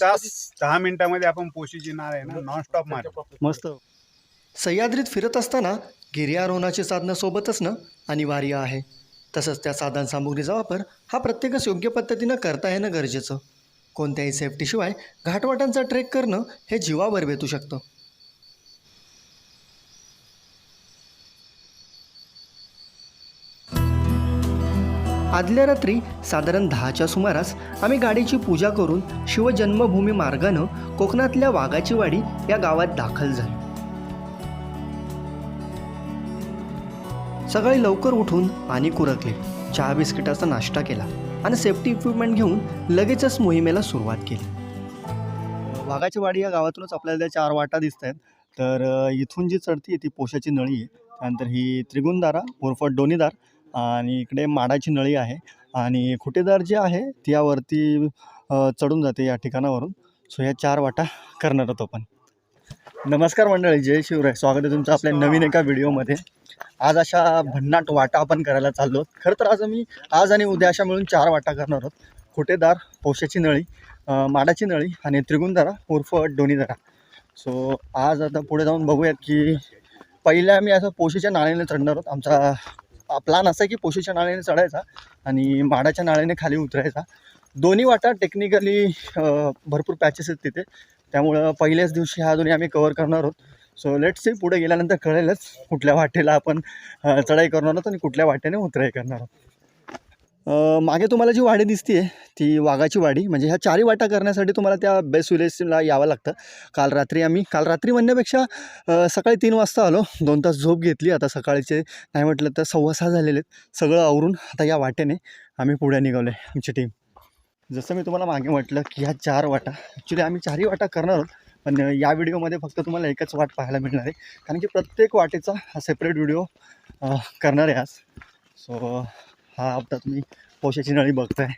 तास दहा मिनिटामध्ये आपण पोशीची नाळ आहे ना नॉनस्टॉप मार मस्त. सह्याद्रीत फिरत असताना गिर्यारोहणाची साधनं सोबत असणं अनिवार्य आहे. तसंच त्या साधन सामुग्रीचा वापर हा प्रत्येकच योग्य पद्धतीनं करता येणं गरजेचं. कोणत्याही सेफ्टीशिवाय घाटवाटांचा ट्रेक करणं हे जीवावर बेतू शकतं. आदल्या रात्री साधारण दहाच्या सुमारास आम्ही गाडीची पूजा करून शिवजन्मभूमी मार्गानं कोकणातल्या वाघाची वाडी या गावात दाखल झालो. सकाळी लवकर उठून पाणी कुरकले चहा बिस्किटाचा नाश्ता केला आणि सेफ्टी इक्विपमेंट घेऊन लगेचच मोहिमेला सुरुवात केली. वाघाची वाडी या गावातूनच आपल्याला चार वाटा दिसत आहेत तर इथून जी चढती आहे ती पोशाची नळी आहे. त्यानंतर ही त्रिगुणदारा उर्फ डोनीदार आणि इकडे माडाची नळी आहे आणि खुटेदार जी आहे त्यावरती चढून जाते या ठिकाणावरून. सो ह्या चार वाटा करणार आहोत आपण. नमस्कार मंडळी जय शिवराय. स्वागत आहे तुमचं आपल्या नवीन एका व्हिडिओमध्ये. आज अशा भन्नाट वाटा आपण करायला चाललो खरं तर आज आम्ही आज आणि उद्या अशा मिळून चार वाटा करणार आहोत. खुटेदार पोशाची नळी माडाची नळी आणि त्रिगुणदारा उर्फ डोनीदारा सो आज आता पुढे जाऊन बघूयात की पहिल्या आम्ही असं पोशीच्या नाळीने चढणार आहोत. आमचा प्लान असा आहे की पोशीच्या नाळ्याने चढायचा आणि माडाच्या नाळ्याने खाली उतरायचा. दोन्ही वाटा टेक्निकली भरपूर पॅचेस आहेत तिथे. त्यामुळं पहिल्याच दिवशी हा दोन्ही आम्ही कवर करणार आहोत. सो लेट सी पुढे गेल्यानंतर कळेलच कुठल्या वाटेला आपण चढाई करणार आहोत आणि कुठल्या वाटेने उतराई करणार आहोत. मागे तुम्हाला जी वाडी दिसते ती वाघाची वाडी म्हणजे ह्या चारी वाटा करण्यासाठी तुम्हाला त्या बेस्ट विलेजला यावं लागतं. काल रात्री आम्ही काल रात्री म्हणण्यापेक्षा सकाळी तीन वाजता आलो दोन तास झोप घेतली आता सकाळीचे नाही म्हटलं तर सव्वा सहा झालेले आहेत. सगळं आवरून आता या वाटेने आम्ही पुढे निघालो आहे आमची टीम जसं मी तुम्हाला मागे म्हटलं की ह्या चार वाटा ॲक्च्युली आम्ही चारही वाटा करणार आहोत पण या व्हिडिओमध्ये फक्त तुम्हाला एकच वाट पाहायला मिळणार आहे. कारण की प्रत्येक वाटेचा हा सेपरेट व्हिडिओ करणार आहे आज. सो हा आता तुम्ही पोशाची नळी बघताय.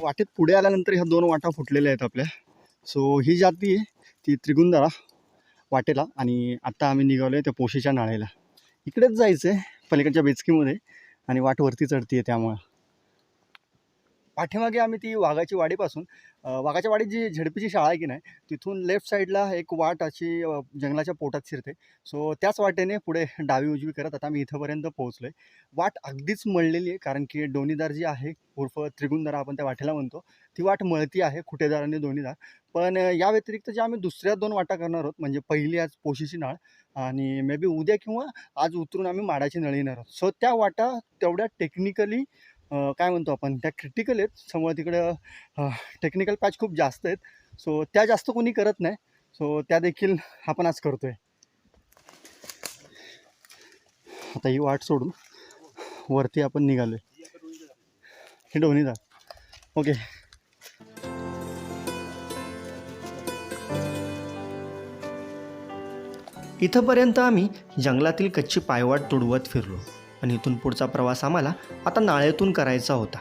वाटेत पुढे आल्यानंतर ह्या दोन वाटा फुटलेल्या आहेत आपल्या. सो ही जाती आहे ती त्रिगुंदारा वाटेला आणि आत्ता आम्ही निघालो आहे त्या पोशीच्या नाळेला इकडेच जायचं आहे पलीकडच्या बेचकीमध्ये आणि वाट वरती चढती आहे त्यामुळं. पाठीमागे आम्ही ती वाघाची वाडीपासून वाघाच्या वाडीत जी झेडपीची शाळा आहे की नाही तिथून लेफ्ट साईडला एक वाट अशी जंगलाच्या पोटात शिरते. सो त्याच वाटेने पुढे डावी उजवी करत आता मी इथंपर्यंत पोहोचलो आहे वाट अगदीच मळलेली आहे कारण की डोनीदार जी आहे उर्फ त्रिगुणदार आपण त्या वाटेला म्हणतो ती वाट मळती आहे खुटेदार आणि दोन्हीदार पण या व्यतिरिक्त जे आम्ही दुसऱ्या दोन वाटा करणार आहोत म्हणजे पहिली आज पोशीची नाळ आणि मे बी उद्या किंवा आज उतरून आम्ही माडाची नळी येणार आहोत. सो त्या वाटा तेवढ्या टेक्निकली काय म्हणतो आपण त्या क्रिटिकल आहेत. समोर तिकडं टेक्निकल पॅच खूप जास्त आहेत. सो त्या जास्त कोणी करत नाही. सो त्या देखील आपण आज करतोय. आता ही वाट सोडून वरती आपण निघालोय. हे दोन्हीदार ओके. इथंपर्यंत आम्ही जंगलातील कच्ची पायवाट तुडवत फिरलो. आणि इथून पुढचा प्रवास आम्हाला आता नाळेतून करायचा होता.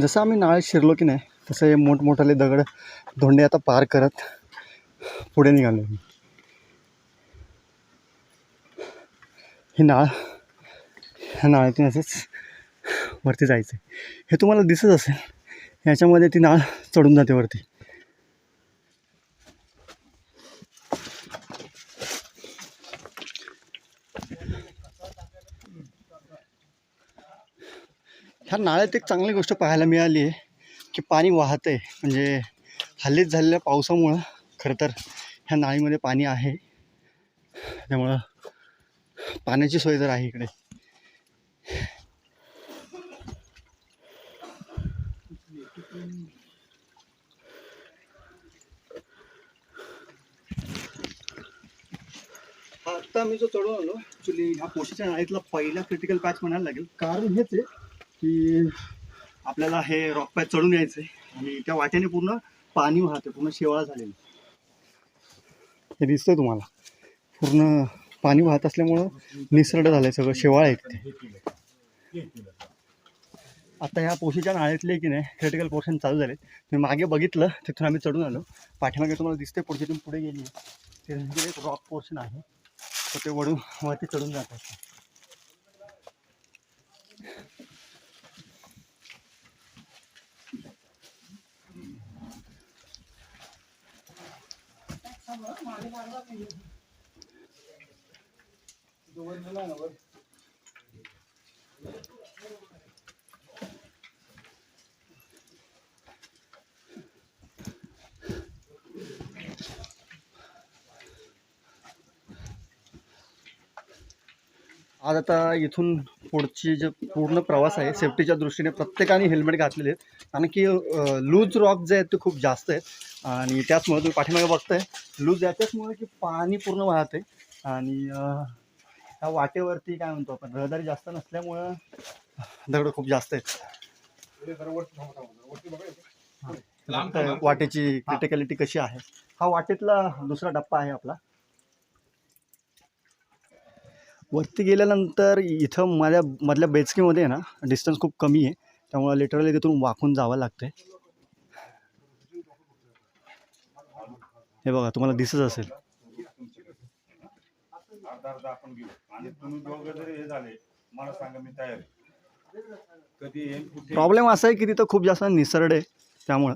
जसं आम्ही नाळे शिरलो की नाही तसं हे मोठमोठाले दगड धोंडे आता पार करत पुढे निघालो ही नाळ ह्या नाळ्यातून असंच वरती जायचं हे तुम्हाला दिसत असेल ह्याच्यामध्ये ती नाळ चढून जाते वरती. ह्या नाळ्यात एक चांगली गोष्ट पाहायला मिळाली आहे की पाणी वाहतं आहे. म्हणजे हल्लीच झालेल्या पावसामुळं खरं तर ह्या नाळीमध्ये पाणी आहे. त्यामुळं पाण्याची सोय तर आहे इकडे. आता मी जो चढून आलो ॲक्च्युली ह्या पोशीच्या नाळीतला पहिला क्रिटिकल पॅच म्हणायला लागेल. कारण हेच आहे की आपल्याला हे रॉक पॅच चढून यायचं आहे आणि त्या वाट्याने पूर्ण पाणी वाहते पूर्ण शेवाळा झालेली हे दिसतंय तुम्हाला. पूर्ण पाणी वाहत असल्यामुळं निसरडं झालं आहे सगळं शेवाळ आहे तिथे आता ह्या पोशीच्या नाळ्यातले की नाही क्रिटिकल पोर्शन चालू झाले मी मागे बघितलं तिथून आम्ही चढून आलो. पाठीमागे तुम्हाला दिसते पुढची तुम्ही पुढे गेली ते म्हणजे एक रॉक पोर्शन आहे. तर ते वडून वरती चढून जातात आज आता इथून पुढची जे पूर्ण प्रवास आहे सेफ्टीच्या दृष्टीने प्रत्येकाने हेल्मेट घातलेले आहेत. कारण की लूज रॉक जे आहेत ते खूप जास्त आहेत. आणि त्याचमुळे तुम्ही पाठीमागे बघताय लूज याच्याचमुळे की पाणी पूर्ण वाहते आणि ह्या वाटेवरती काय म्हणतो आपण रहदारी जास्त नसल्यामुळं दगड खूप जास्त आहेत. वाटेची क्रिटिकॅलिटी कशी आहे. हा वाटेतला दुसरा टप्पा आहे आपला. वरती गेल्यानंतर इथं माझ्या मधल्या बेचकीमध्ये आहे ना डिस्टन्स खूप कमी आहे. त्यामुळे लिटरली तिथून वाकून जावं लागतं हे बघा तुम्हाला दिसत असेल. प्रॉब्लेम असा आहे की तिथं खूप जास्त निसरड आहे त्यामुळं.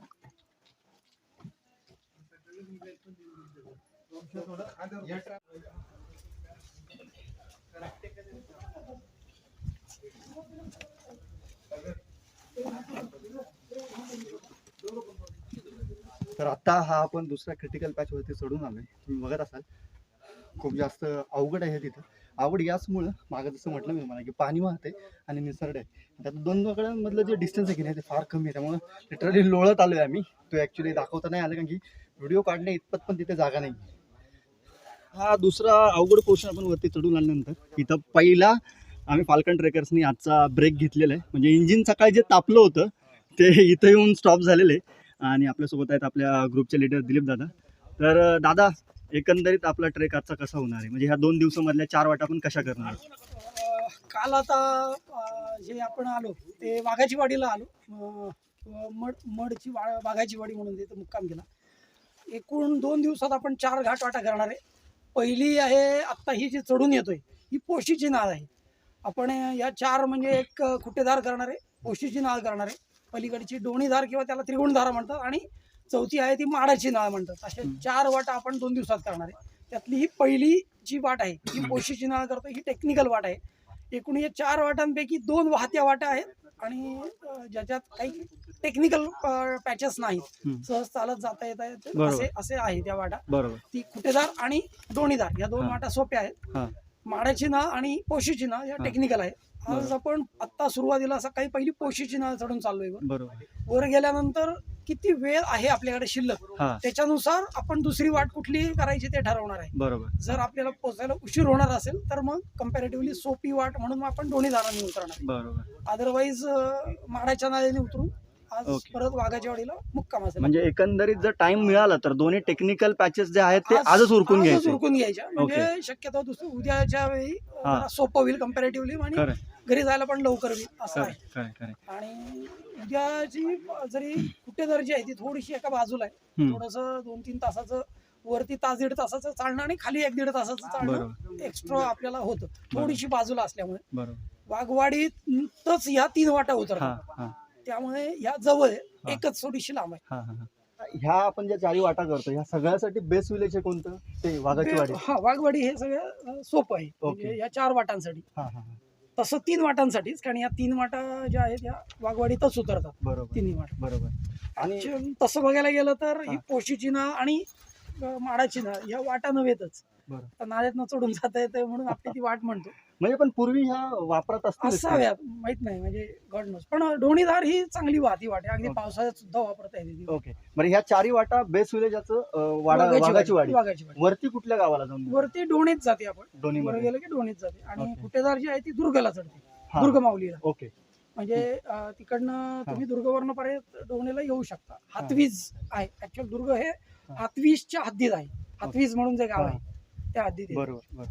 तर आता हा आपण दुसऱ्या क्रिटिकल पॅचवरती चढून आलोय. तुम्ही बघत असाल. खूप जास्त अवघड आहे तिथं. आवड याचमुळं मागं जसं म्हटलं मी तुम्हाला की पाणी वाहते आणि निसरड आहे. त्यात दोन दोघांमधलं जे डिस्टन्स आहे की नाही ते फार कमी आहे. त्यामुळं लिटरली लोळत आलोय आम्ही. तो ॲक्च्युली दाखवता नाही आलं कारण की व्हिडिओ काढणे इतपत पण तिथे जागा नाही. हा दुसरा अवघड पोर्शन आपण वरती चढून आल्यानंतर इथं पहिला आम्ही फाल्कन ट्रेकर्सनी आजचा ब्रेक घेतलेला आहे. म्हणजे इंजिन सकाळी जे तापलं होतं ते इथं येऊन स्टॉप झालेलं आहे. आणि आपल्यासोबत आहेत आपल्या ग्रुपचे लिडर दिलीप दादा. तर दादा एकंदरीत आपला ट्रेक आजचा कसा होणार आहे? म्हणजे ह्या दोन दिवसामधल्या चार वाटा आपण कशा करणार काल आता जे आपण आलो ते वाघाची वाडीला आलो मड मडची वा वाघाची वाडी म्हणून तिथं मुक्काम केला. एकूण दोन दिवसात आपण चार घाट वाटा करणार आहे. पहिली आहे आत्ता ही जी चढून येतोय ही पोशीची नाळ आहे. आपण या चार म्हणजे एक खुटेदार करणार आहे पोशीची नाळ करणार आहे पलीकडची डोणीधार किंवा त्याला त्रिगुणधारा म्हणतात आणि चौथी आहे ती माडाची नाळ म्हणतात. अशा हम्म. चार वाटा आपण दोन दिवसात करणार. आहे त्यातली ही पहिली जी वाट आहे ही पोशीची नाळ करतो ही टेक्निकल वाट आहे. एकूण या चार वाटांपैकी दोन वाहत्या वाटा आहेत आणि ज्याच्यात काही टेक्निकल पॅचेस नाहीत. सहज चालत जाता येता बरोबर. असे असे आहे त्या वाटा. ती खुटेदार आणि दोणीदार या दोन. वाटा सोप्या आहेत. माडाची नाळ आणि पोशीची नाळ या. टेक्निकल आहे. आज. आपण आत्ता सुरुवातीला सकाळी पहिली पोशीची नाळ चढून चाललोय वर. बरोबर. वर गेल्यानंतर किती वेळ आहे आपल्याकडे शिल्लक? त्याच्यानुसार आपण दुसरी वाट कुठली करायची ते ठरवणार आहे. बरोबर. जर आपल्याला पोचायला उशीर होणार असेल तर मग कम्पॅरेटिव्हली सोपी वाट म्हणून आपण दोन्ही दारांनी उतरणार बरोबर. अदरवाईज माडाच्या नाळीने उतरून आज Okay. परत वाघाच्या वाडीला मुक्काम असेल. म्हणजे एकंदरीत जर टाइम मिळाला तर दोन्ही टेक्निकल पॅचेस जे आहेत ते आज- आजच उरकून आजच घ्यायचे. उरकून घ्यायच्या म्हणजे शक्यतो दुसरं उद्याच्या वेळी अं, हा. जरा सोपं होईल कम्पॅरेटिव्हली आणि खरं. घरी जायला पण लवकर होईल असं खरं आहे. खरं खरं. आणि उद्याची जरी कुठे दर्जी आहे ती थोडीशी एका बाजूला आहे. हम्म. थोडस दोन तीन तासाचं वरती तास दीड तासाचं चालणं आणि खाली एक दीड तासाचं चालणं बरोबर. एक्स्ट्रा आपल्याला होतं. थोडीशी बाजूला असल्यामुळे. बरोबर. वाघवाडीतच ह्या तीन वाटा हा उतरतात हा. त्यामुळे ह्या जवळ आहे हा. एकच थोडीशी लांब आहे. हा हा ह्या आपण ज्या चारी वाटा करतो ह्या सगळ्यासाठी बेस्ट विलेज आहे कोणतं? ते वाघाची वाडी. हा वाघवाडी हे सगळं अं, सोपं आहे. म्हणजे या चार वाटांसाठी. हा हा हा. तसं तीन वाटांसाठीच कारण या तीन वाटा ज्या आहेत या वाघवाडीतच उतरतात. बरोबर. तिन्ही वाटा. बरोबर. आणि तसं बघायला गेलं तर ही. हा. पोशीची नाळ आणि अं, माडाची नाळ या वाटा नव्हेतच बरं. तर नाळ्यातनं चढून जाता येते म्हणून आपण ती वाट म्हणतो. म्हणजे पण पूर्वी ह्या वापरत असतील माहीत नाही म्हणजे गॉड नोस पण डोणीदार ही चांगली वाहती वाट. अगदी Okay. पावसाळ्यात सुद्धा वापरता येते ती. ओके. बरं ह्या चारी वाटा बेस्ट विलेजाचं अं, वाडा वाघाची वाघाची वाडी. वाडी वाघाची वाडी. वरती कुठल्या गावाला जाऊन वरती डोणीत जाते आपण. दोन्ही वर मध्ये गेलं की डोणीत जाते. आणि Okay. कुटेदार जी आहे ती दुर्गला चढते. दुर्ग माऊलीला. ओके. म्हणजे अं, तिकडनं तुम्ही दुर्गवरनं पर्यंत डोणीला येऊ शकता. हातवीज आहे. ऍक्च्युअल दुर्ग हे हातवीजच्या हद्दीत आहे. हातवीज म्हणून जे गाव. आहे त्या हद्दीत आहे. बरोबर बरोबर.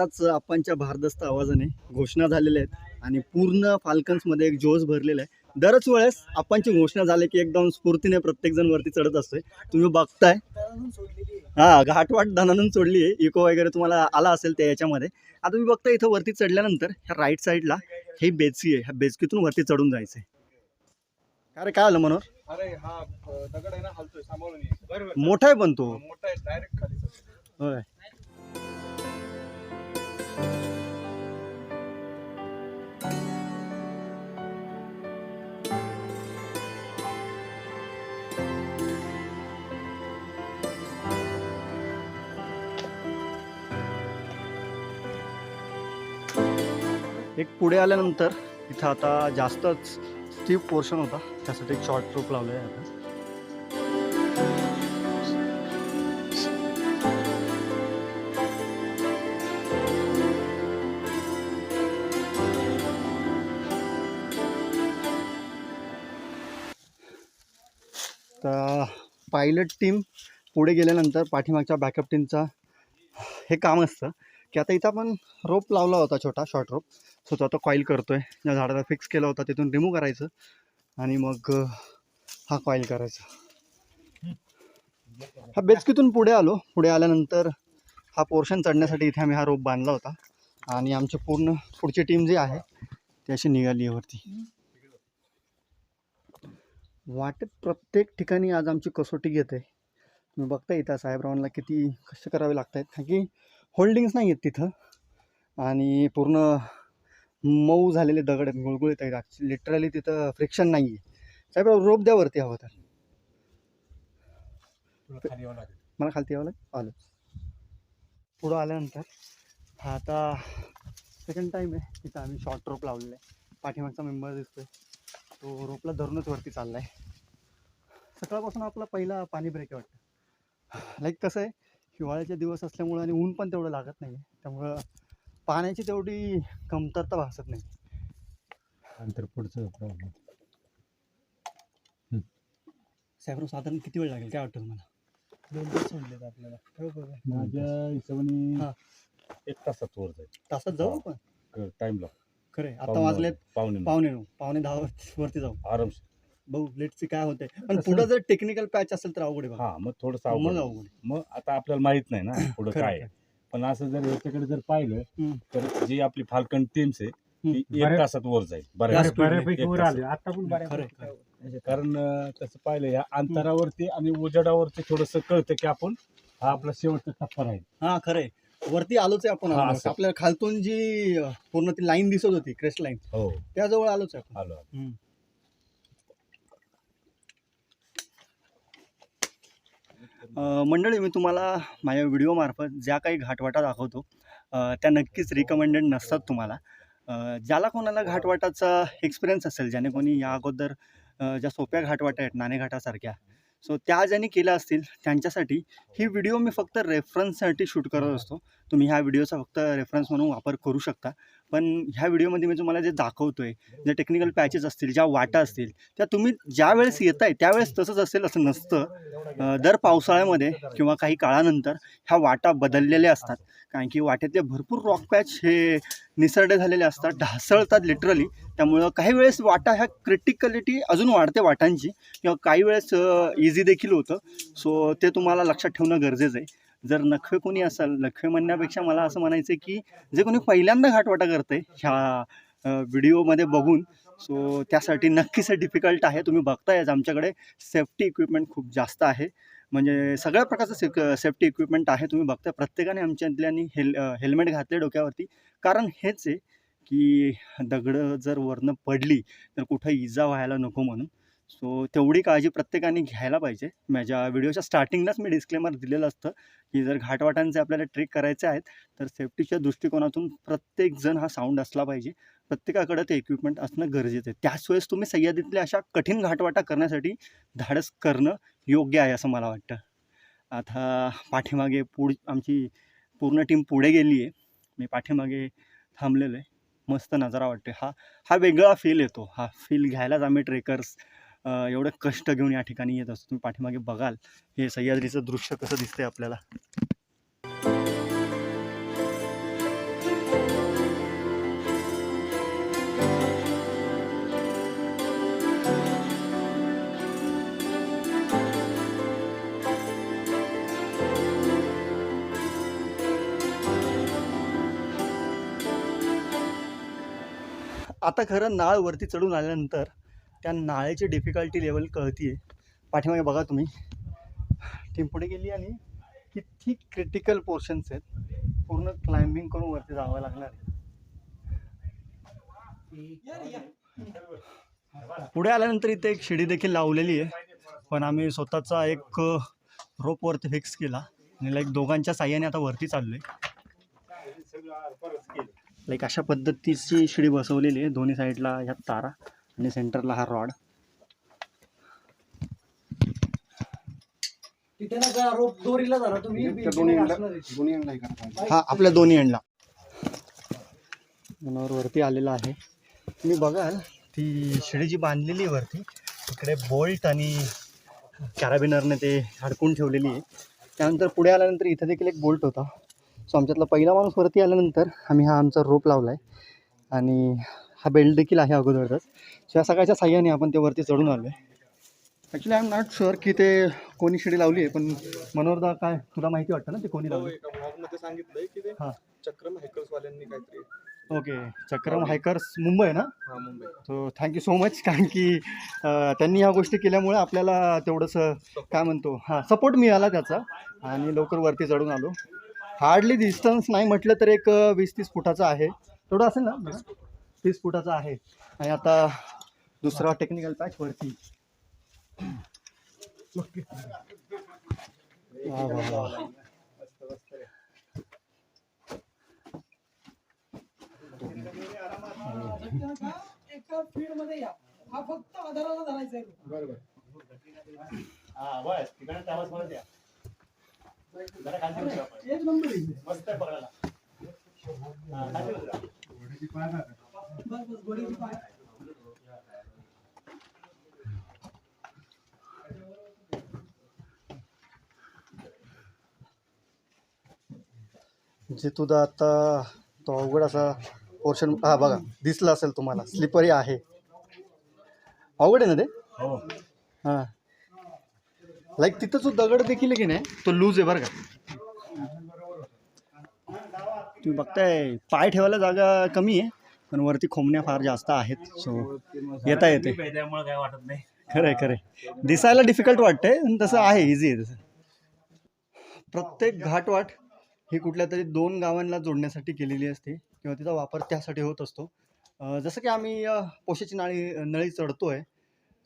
आताच आपणच्या भारदस्त आवाजाने घोषणा झालेल्या आहेत आणि पूर्ण फाल्कन्समध्ये एक जोश भरलेला आहे. दरच वेळेस आपणची घोषणा झाली की एकदम स्फूर्तीने प्रत्येकजण वरती चढत असतोय. तुम्ही बघताय. हा घाटवाट धनानून सोडली आहे. इको वगैरे तुम्हाला आला असेल त्या याच्यामध्ये. आता तुम्ही बघता इथं वरती चढल्यानंतर ह्या राईट साईडला ही बेचकी आहे. ह्या बेचकीतून वरती चढून जायचं आहे काय रे काय आलं मनोहर? अरे हा अ, दगड आहे ना हलतोय सांभाळून ये. बरोबर मोठा आहे पण तो. मोठा आहे डायरेक्ट खाली. होय. एक पुढे आल्यानंतर इथं आता जास्तच स्टीप पोर्शन होता. त्यासाठी एक शॉर्ट ट्रूप लावलं आहे आता तर पायलट टीम पुढे गेल्यानंतर पाठीमागच्या बॅकअप टीमचा हे काम असतं. की आता इथं आपण रोप लावला होता छोटा शॉर्ट रोप सो तो आता कॉईल करतो आहे ज्या झाडाला फिक्स केला होता तिथून रिमूव्ह करायचं. आणि मग हा कॉईल करायचा. हा बेचकीतून पुढे आलो. पुढे आल्यानंतर हा पोर्शन चढण्यासाठी इथे आम्ही हा रोप बांधला होता. आणि आमची पूर्ण पुढची टीम जी आहे ती अशी निघाली आहे वरती. वाटेत प्रत्येक ठिकाणी आज आमची कसोटी घेते. तुम्ही बघता इथं साहेबरावांना किती कष्ट करावे लागत आहेत कारण की होल्डिंग्स नाही आहेत तिथं. आणि पूर्ण मऊ झालेले दगड आहेत गुळगुळीत आहेत. लिटरली तिथं फ्रिक्शन नाही आहे साहेबराव रोप द्या वरती हवं तर. मला खालती यावं लागेल? आलं. पुढं आल्यानंतर हा आता सेकंड टाईम आहे. तिथं आम्ही शॉर्ट रोप लावलेला आहे. पाठीमागचा मेंबर दिसतोय. तो रोपला धरूनच वरती चालला आहे सकाळपासून आपला पहिला पाणी ब्रेक आहे वाटतं. लाईक कसं आहे हिवाळ्याचे दिवस असल्यामुळं आणि ऊन पण तेवढं लागत नाही आहे त्यामुळं पाण्याची तेवढी कमतरता भासत नाही. नंतर पुढचं प्रॉब्लेम साहेबराव साधारण किती वेळ लागेल? काय वाटतं तुम्हाला? दोन तास सोडलेत आपल्याला. बरोबर आहे. माझ्या हिशोबाने हा. एक तासात वर जाईल. तासात जाऊ आपण? टाइमला खरे आता वाजलेत पावणे पावणे नऊ. पावणे दहा वरती वरती जाऊ. आरामशीर. भाऊ लेटची काय होते पण पुढं जर टेक्निकल पॅच असेल तर अवघड आहे बघा. हा मग थोडस मग अवघड अवघड आहे. मग आता आपल्याला माहीत नाही ना पुढं खरं, काय आहे. पण असं जर याच्याकडे जर पाहिलं. तर जी आपली फाल्कन टीम्स आहे ती एक तासात वर जाईल. बऱ्याच- बऱ्यापैकी एक वर तासात. आले. आता पण खरं आहे, बऱ्यापैकी कारण तसं पाहिलं या अंतरावरती आणि उजेडावरती थोडस कळतं की आपण हा आपला शेवटचा टप्पा राहील. हा खरंय वरती आलोच आहे आपण हा. आपल्याला खालतून जी पूर्ण ती लाईन दिसत होती क्रेस्ट लाईन हो. त्याजवळ आलोच आहे आपण. आलो आलो. अं, मंडळी मी तुम्हाला माझ्या व्हिडिओमार्फत ज्या काही घाटवाटा दाखवतो त्या नक्कीच रिकमेंडेड नसतात तुम्हाला. ज्याला कोणाला घाटवाटाचा एक्सपिरियन्स असेल ज्याने कोणी या अगोदर ज्या सोप्या घाटवाटा आहेत नाणेघाटासारख्या सो त्या ज्यांनी केल्या असतील त्यांच्यासाठी ही व्हिडिओ मी फक्त रेफरन्ससाठी शूट करत असतो. तुम्ही ह्या व्हिडिओचा फक्त रेफरन्स म्हणून वापर करू शकता. पण ह्या व्हिडिओमध्ये मी तुम्हाला जे दाखवतो आहे जे टेक्निकल पॅचेस असतील ज्या वाटा असतील त्या तुम्ही ज्या वेळेस येत आहे त्यावेळेस तसंच असेल असं नसतं. दर पावसाळ्यामध्ये किंवा काही काळानंतर ह्या वाटा बदललेल्या असतात. कारण की वाटेतले भरपूर रॉक पॅच हे निसरडे झालेले असतात ढासळतात लिटरली त्यामुळं काही वेळेस वाटा ह्या क्रिटिकलिटी अजून वाढते वाटांची. किंवा काही वेळेस इझी देखील होतं. सो ते तुम्हाला लक्षात ठेवणं गरजेचं आहे. जर नखवे कोणी असाल नखवे म्हणण्यापेक्षा मला असं म्हणायचं आहे की जे कोणी पहिल्यांदा घाटवाटा करते ह्या व्हिडिओमध्ये बघून सो त्यासाठी नक्कीच डिफिकल्ट आहे. तुम्ही बघतायच आमच्याकडे. सेफ्टी इक्विपमेंट खूप जास्त आहे. म्हणजे सगळ्या प्रकारचं सेक सेफ्टी इक्विपमेंट आहे. तुम्ही बघताय. प्रत्येकाने आमच्यातल्यानी हेल हेल्मेट घातले डोक्यावरती. कारण हेच आहे की दगडं जर वरनं पडली तर कुठं इजा व्हायला नको म्हणून. सो तेवढी काळजी प्रत्येकाने घ्यायला पाहिजे. माझ्या व्हिडिओच्या स्टार्टिंगलाच मी डिस्क्लेमर दिलेलं असतं की जर घाटवाटांचे आपल्याला ट्रेक करायचे आहेत तर सेफ्टीच्या दृष्टिकोनातून प्रत्येकजण हा साऊंड असला पाहिजे. प्रत्येकाकडे ते इक्विपमेंट असणं गरजेचं आहे. त्याच वेळेस तुम्ही सह्याद्रीतल्या अशा कठीण घाटवाटा करण्यासाठी धाडस करणं योग्य आहे असं मला वाटतं. आता पाठीमागे पुढ आमची पूर्ण टीम पुढे गेली आहे मी पाठीमागे थांबलेलो आहे मस्त नजारा वाटते हा हा वेगळा फील येतो. हा फील घ्यायलाच आम्ही ट्रेकर्स एवढं कष्ट घेऊन या ठिकाणी येत असतो. तुम्ही पाठीमागे बघाल हे सह्याद्रीचं दृश्य कसं दिसतंय आपल्याला. आता खरं नाळ वरती चढून आल्यानंतर त्या नाळ्याची डिफिकल्टी लेवल कळतीये. पाठीमागे बघा तुम्ही. टीम पुढे गेली आणि किती क्रिटिकल पोर्शन्स आहेत. पूर्ण क्लाइम्बिंग करून वरती जावं लागणार आहे. पुढे आल्यानंतर इथे एक शिडी देखील लावलेली आहे. पण आम्ही स्वतःचा एक रोप वरती फिक्स केला. आणि लाईक दोघांच्या साह्याने आता वरती चाललो आहे लाईक अशा पद्धतीची शिडी बसवलेली आहे. दोन्ही साईडला ह्या तारा. आणि सेंटरला हा रॉड. तिथे ना का रोप दोरीला झाला तुम्ही त्या दोन्ही एंडला दोन्ही एंडला हे करता हा आपल्या दोन्ही एंडला मनावर वरती आलेला आहे. तुम्ही बघाल ती शिडी जी बांधलेली आहे वरती. तिकडे बोल्ट आणि कॅराबिनरने ते अडकून ठेवलेली आहे. त्यानंतर पुढे आल्यानंतर इथं देखील एक बोल्ट होता. सो आमच्यातला पहिला माणूस वरती आल्यानंतर आम्ही हा आमचा रोप लावला आहे आणि हा बेल्ट देखील आहे अगोदरच. सो या सगळ्याच्या साह्याने आपण ते वरती चढून आलो आहे actually I am not sure की ते कोणी शिडी लावली आहे पण मनोरदा काय तुला माहिती वाटतं ना ते कोणी लावली सांगितलंय की ते हा. चक्रम हॅकर्स वाल्यांनी काहीतरी. ओके चक्रम हायकर्स मुंबई ना? हा Mumbai. So thank you so much कारण की अं, त्यांनी ह्या गोष्टी केल्यामुळे आपल्याला तेवढंसं काय म्हणतो हां सपोर्ट मिळाला त्याचा. आणि लवकर वरती चढून आलो. हार्डली डिस्टन्स नाही म्हटलं तर एक वीस तीस फुटाचं आहे. तेवढं असेल ना? तीस फुटाचं आहे. आणि आता दुसरा टेक्निकल पॅच वरती. एका मध्ये या हा फक्त आधाराला धरायचा आहे बरोबर बस तिकडे त्यावेळेस मला द्या जरा खाली मस्त आहे पकडायला. खाली उतरा. बस बस घोडीची पाय जे तुझा आता तो अवघड असा पोर्शन हा बघा दिसला असेल तुम्हाला स्लिपरी आहे. अवघड आहे ना ते? हां. लाईक तिथं जो दगड देखील आहे की नाही? तो लूज आहे बरं का? तुम्ही बघताय पाय ठेवायला जागा कमी आहे. पण वरती खोमण्या फार जास्त आहेत. सो येता येते. त्यामुळे काय वाटत नाही खरं आहे खरं आहे दिसायला डिफिकल्ट वाटतंय पण तसं आहे इझी आहे तसं. प्रत्येक घाटवाट ही कुठल्या तरी दोन गावांना जोडण्यासाठी केलेली असते किंवा तिचा वापर त्यासाठी होत असतो. जसं की आम्ही पोशेची नाळी नळी चढतो आहे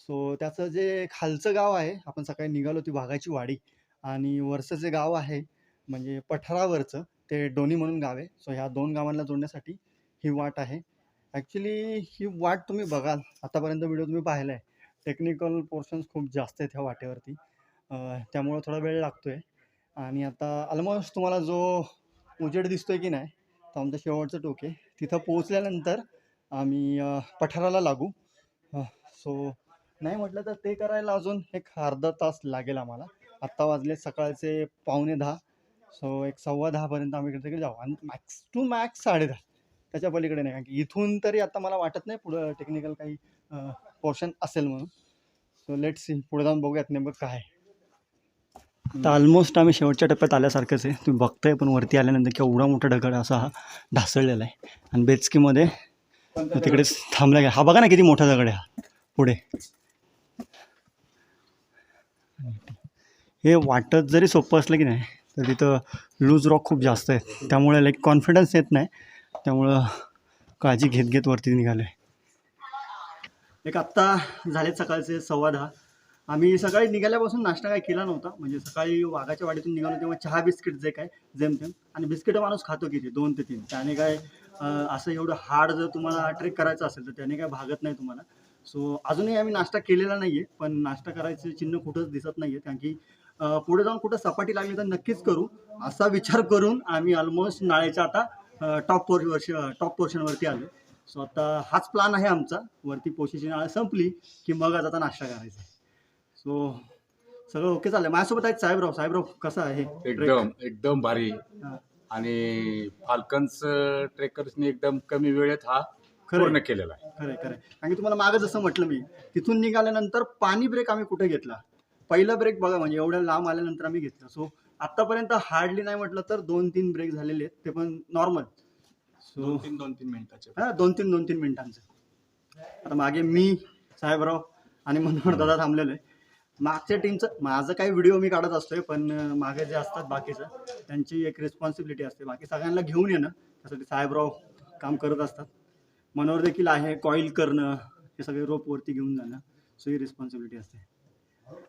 सो त्याचं जे खालचं गाव आहे आपण सकाळी निघालो ती वाघाची वाडी. आणि वरचं जे गाव आहे म्हणजे पठारावरचं ते डोनी म्हणून गाव आहे. सो ह्या दोन गावांना जोडण्यासाठी ही वाट आहे. ॲक्च्युली ही वाट तुम्ही बघाल. आतापर्यंत व्हिडिओ तुम्ही पाहिला आहे टेक्निकल पोर्शन्स खूप जास्त आहेत ह्या वाटेवरती. त्यामुळं थोडा वेळ लागतो आहे आणि आता ऑलमोस्ट तुम्हाला जो उजेड दिसतो आहे की नाही तो आमचं शेवटचं टोक आहे. तिथं पोहोचल्यानंतर आम्ही पठाराला लागू. सो नाही म्हटलं तर ते करायला अजून एक अर्धा तास लागेल आम्हाला. आत्ता वाजले सकाळचे पावणे दहा. सो एक सव्वा दहापर्यंत आम्ही इकडे तिकडे जाऊ. आणि मॅक्स टू मॅक्स साडे दहा त्याच्या पलीकडे नाही. कारण की इथून तरी आता मला वाटत नाही पुढं टेक्निकल काही पोर्शन असेल म्हणून. सो लेट सी पुढे जाऊन बघूयात नेमकं काय तर ऑलमोस्ट आम्ही शेवटच्या टप्प्यात आल्यासारखंच आहे. तुम्ही बघताय पण वरती आल्यानंतर केवढा मोठा दगड असा हा ढासळलेला आहे. आणि बेचकीमध्ये तिकडेच थांबला गेला. हा बघा ना किती मोठा दगड आहे हा. पुढे. हे वाटत जरी सोपं असलं की नाही तर तिथं लूज रॉक खूप जास्त आहे. त्यामुळे लाईक कॉन्फिडन्स येत नाही. त्यामुळं काळजी घेत घेत वरती निघालो आहे एक आत्ता झालेत सकाळचे सव्वा दहा. आम्ही सकाळी निघाल्यापासून नाश्ता काय केला नव्हता. म्हणजे सकाळी वाघाच्या वाडीतून निघालो तेव्हा चहा बिस्किट जे काय जेमतेम आणि बिस्किटं माणूस खातो किती दोन ते तीन. त्याने काय असं एवढं हार्ड जर तुम्हाला ट्रेक करायचं असेल तर त्याने काय भागत नाही तुम्हाला. सो अजूनही आम्ही नाश्ता केलेला नाही आहे पण नाश्ता करायचं चिन्ह कुठंच दिसत नाही आहे कारण की पुढे जाऊन कुठं सपाटी लागली तर नक्कीच करू. असा विचार करून आम्ही ऑलमोस्ट नाळ्याच्या आता टॉप पोर्शन टॉप पोर्शनवरती आलो सो आता हाच प्लान आहे आमचा. वरती पोशीची नाळ संपली की मग आता नाश्ता करायचा सो सगळं ओके चाललंय. माझ्यासोबत आहेत साहेबराव. साहेबराव कसं आहे? एकदम एकदम भारी. आणि फाल्कन्स ट्रेकर्सनी एकदम कमी वेळेत हा खरं पूर्ण केलेला आहे. खरंय कारण की तुम्हाला मागं जसं म्हटलं मी तिथून निघाल्यानंतर पाणी ब्रेक आम्ही कुठे घेतला? पहिला ब्रेक बघा म्हणजे एवढ्या लांब आल्यानंतर आम्ही घेतला. सो आतापर्यंत हार्डली नाही म्हटलं तर दोन तीन ब्रेक झालेले आहेत. ते पण नॉर्मल सो दोन तीन दोन तीन मिनिटाचे. हा दोन तीन दोन तीन मिनिटांचं. आता मागे मी साहेबराव आणि मनोहर दादा थांबलेलो. आहे मागच्या टीमचं माझं काही व्हिडिओ मी काढत असतोय पण मागे जे असतात बाकीचं त्यांची एक रिस्पॉन्सिबिलिटी असते. बाकी सगळ्यांना घेऊन येणं त्यासाठी साहेबराव काम करत असतात. मनोहर देखील आहे कॉईल करणं हे सगळे रोप वरती घेऊन जाणं सो ही रिस्पॉन्सिबिलिटी असते.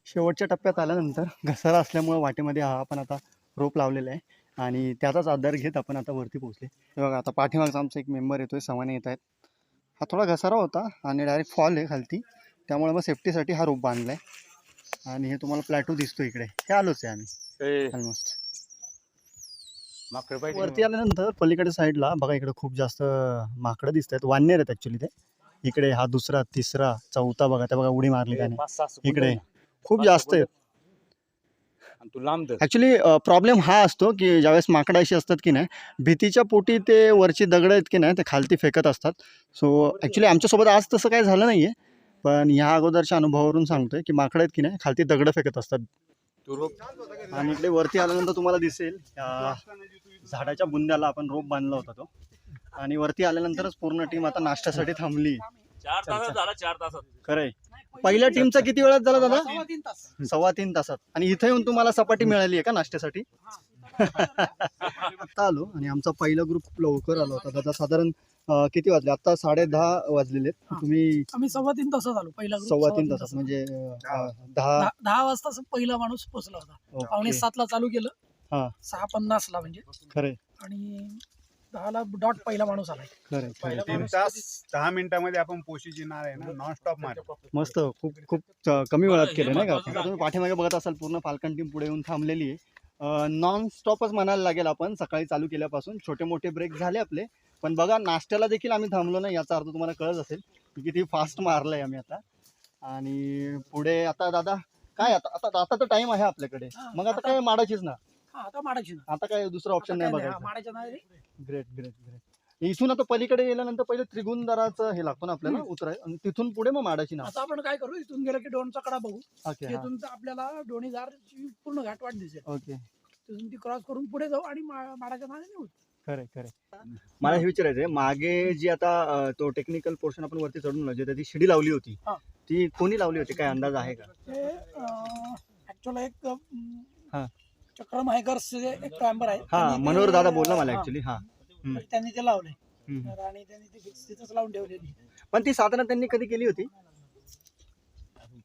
शेवटच्या टप्प्यात आल्यानंतर घसारा असल्यामुळे वाटेमध्ये हा आपण आता रोप लावलेला आहे आणि त्याचाच आधार घेत आपण आता वरती पोहोचले बघा आता पाठीमागचा आमचा एक मेंबर येतोय सवाने येत आहेत. हा थोडा घसारा होता आणि डायरेक्ट फॉल आहे खालती. त्यामुळे मग सेफ्टीसाठी हा रोप बांधला आहे आणि हे तुम्हाला प्लॅटो दिसतो इकडे. हे आलोच आहे आम्ही. ऑलमोस्ट माकड पाहिजे वरती आल्यानंतर पलीकडे साईडला बघा इकडे खूप जास्त माकडं दिसत आहेत वाननेर आहेत ॲक्च्युली ते. इकडे हा दुसरा तिसरा चौथा बघा त्या बघा उडी मारली त्याने. इकडे. खूप जास्त तू लांब धर. ॲक्च्युली प्रॉब्लेम हा असतो की ज्यावेळेस माकडं अशी असतात की नाही भीतीच्या पोटी ते वरची दगडं आहेत की नाही ते खालती फेकत असतात. सो ॲक्च्युली आमच्यासोबत आज तसं काही झालं नाही आहे पण ह्या अगोदरच्या अनुभवावरून सांगतोय की माकडं आहेत की नाही खालती दगडं फेकत असतात. तू रोप आणि इकडे वरती आल्यानंतर तुम्हाला दिसेल झाडाच्या बुंद्याला आपण रोप बांधला होता तो. आणि वरती आल्यानंतरच पूर्ण टीम आता नाश्त्यासाठी थांबली. चार तासात झाला चार तासात. खरंय. पहिल्या टीमचा किती वेळात झाला दादा? सव्वा तीन तास. सव्वा तीन तासात. आणि इथे येऊन तुम्हाला सपाटी मिळाली आहे का नाश्त्यासाठी? आता आलो आणि आमचा पहिला ग्रुप लवकर आला होता. दादा साधारण अं, किती वाजले? आता साडे दहा वाजलेले आहेत. तुम्ही आम्ही सव्वा तीन तासात आलो पहिला group सव्वा तीन तासात. म्हणजे अं, दहा दहा दहा वाजता स- पहिला माणूस पोहोचला होता. पावणे ओके सातला चालू केलं. हा. सहा पन्नासला म्हणजे. खरंय. आणि दहाला डॉट पहिला माणूस आलाय. तीन तास दहा मिनिटामध्ये आपण पोशीची नाळ आहे ना नॉन स्टॉप मार. मस्त खूप खूप च- कमी वेळात केलं नाही का? आता तुम्ही पाठीमागे बघत असाल पूर्ण फाल्कन टीम पुढे येऊन थांबलेली आहे. नॉन स्टॉपच म्हणायला लागेल आपण सकाळी चालू केल्यापासून. छोटे मोठे ब्रेक झाले आपले. पण बघा नाश्त्याला देखील आम्ही थांबलो नाही याचा अर्थ तुम्हाला कळत असेल की किती फास्ट मारलंय आम्ही आता. आणि पुढे आता दादा काय आता आता आता तर टाइम आहे आपल्याकडे. मग आता काय माडायचीच ना? आता माडाची ना. आता काय दुसरा ऑप्शन नाही बघायचं. माडाच्या नाही ग्रेट ग्रेट ग्रेट इथून आता पलीकडे गेल्यानंतर पहिले त्रिगुंदराचं हे लागतो ना आपल्याला उतराय. आणि तिथून पुढे मग माडाची नाव. आता आपण काय करू? इथून गेलं की डोनचा कडा बघू. ओके हा. तिथून तर आपल्याला डोणीदारची पूर्ण घाटवाट दिसेल. ओके. तिथून ती क्रॉस करून पुढे जाऊ आणि मा- माडाच्या नावाने नेऊ खरंय खरंय मला हे. विचारायचं आहे मागे जी आता अं, तो टेक्निकल पोर्शन आपण वरती चढून लावली ती शिडी लावली होती हा. ती कोणी लावली होती? काय अंदाज आहे का? ते ऍक्च्युअल एक अं, हा. चक्रम हायकर्स एक क्लाइंबर आहे हा त्यांनी ते- मनोहर दादा बोलला मला हा, ऍक्च्युली हा. हम्म. त्यांनी ते लावलंय. हम्म. तर आणि त्यांनी ती तिथंच लावून ठेवलेली. पण ती साधना त्यांनी कधी केली होती?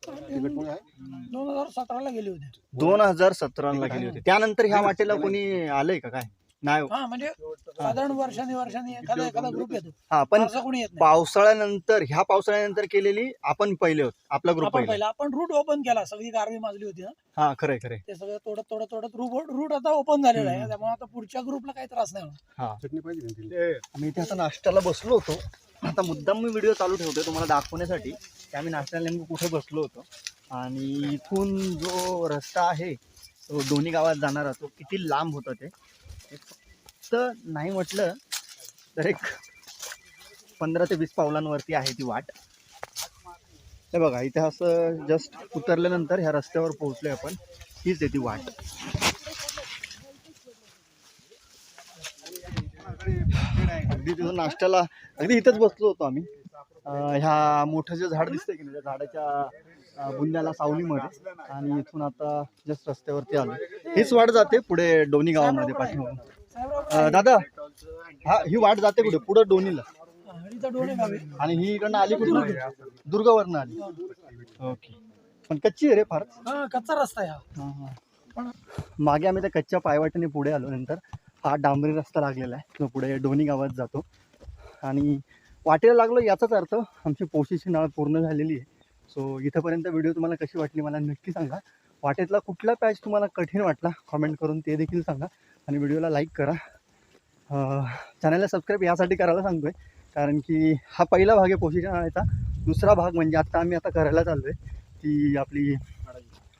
दोन हजार सतराला गेली होती. दोन हजार सतराला केली होती. त्यानंतर ह्या वाटेला कोणी आलंय का काय? नाही. हा म्हणजे साधारण वर्षांनी वर्षांनी एखादा एखादा ग्रुप येतो. हा पण असं कोणी येत नाही. पावसाळ्यानंतर ह्या पावसाळ्यानंतर केलेली आपण पहिले होत आपला ग्रुप आपण पहिला पहिला आपण रूट ओपन केला सगळी गारवी माजली होती ना हा खरंय खरंय. ते सगळं तोडत तोडत तोडत रूट रूट आता ओपन झालेला आहे हम्म. त्यामुळे आता पुढच्या ग्रुपला काही त्रास नाही होणार. हा. चटणी पाहिजे ना तिला? आम्ही इथे आता नाश्त्याला बसलो होतो. आता मुद्दाम मी व्हिडिओ चालू ठेवतोय तुम्हाला दाखवण्यासाठी. की आम्ही नाश्त्याला नेमकं कुठे बसलो होतो. आणि इथून जो रस्ता आहे तो दोन्ही गावात जाणारा तो किती लांब होता ते ते. फक्त नाही म्हटलं तर एक पंधरा ते वीस पावलांवरती आहे ती वाट. हे बघा इथे असं जस्ट उतरल्यानंतर ह्या रस्त्यावर पोहोचलोय आपण. हीच आहे ती वाट. अगदी तिथं नाश्त्याला अगदी इथंच बसलो होतो आम्ही. ह्या मोठं जे झाड दिसतंय की नाही त्या झाडाच्या बुंद्याला सावलीमध्ये आणि इथून आता जस्ट रस्त्यावरती आलो हीच वाट जाते पुढे डोनी गावामध्ये पाठीमागून. अं, दादा हा ही वाट जाते कुठे? पुढे डोनीला. आणि ही इकडनं आली कुठून? दुर्गावरनं आली. ओके. पण कच्ची आहे रे फार. हा कच्चा रस्ता आहे मागे आम्ही त्या कच्च्या पायवाटेने पुढे आलो नंतर. हा डांबरी रस्ता लागलेला आहे. तो पुढे डोनी गावात जातो. आणि वाटेला लागलो याचाच अर्थ आमची पोशीची नाळ पूर्ण झालेली आहे. सो इथंपर्यंत व्हिडिओ तुम्हाला कशी वाटली मला नक्की सांगा. वाटेतला कुठला पॅच तुम्हाला कठीण वाटला कमेंट करून ते देखील सांगा. आणि व्हिडिओला लाईक करा. चॅनलला सबस्क्राईब यासाठी करायला सांगतोय. कारण की हा पहिला भाग आहे पोशीच्या नाळाचा दुसरा भाग म्हणजे आता आम्ही आता करायला चाललो आहे ती आपली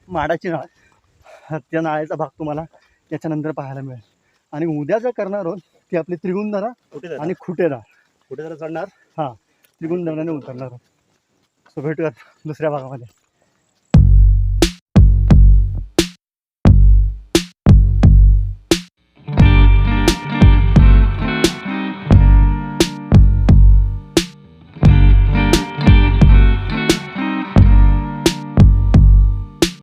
माडाची नाळ. त्या नाळ्याचा भाग तुम्हाला याच्यानंतर पाहायला मिळेल. आणि उद्या जर करणार आहोत ती आपली त्रिगुंदरा आणि खुटेरा. कुठे जरा चढणार? त्रिगुंदराने उतरणार आहोत. सो भेटूयात दुसऱ्या भागामध्ये.